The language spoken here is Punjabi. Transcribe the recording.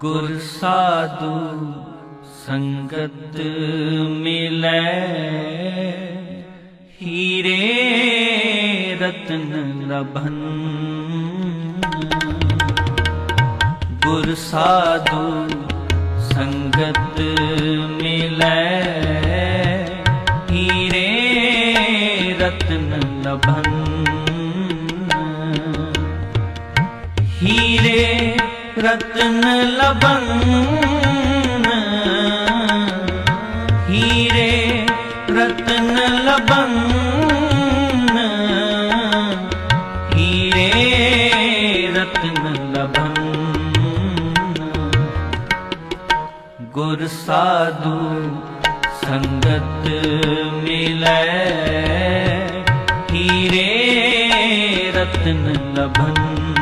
ਗੁਰ ਸਾਧੂ ਸੰਗਤ ਮਿਲੈ। ਹੀਰੇ ਰਤਨ ਲਭਨ। ਗੁਰ ਸਾਧੂ ਸੰਗਤ ਮਿਲੈ। ਹੀਰੇ ਰਤਨ ਲਭਨ। ਰਤਨ ਲਬਨ ਹੀਰੇ ਰਤਨ ਲਬਨ ਹੀਰੇ ਰਤਨ ਲਬਨ ਗੁਰ ਸਾਧੂ ਸੰਗਤ ਮਿਲੈ ਹੀਰੇ ਰਤਨ ਲਭਨ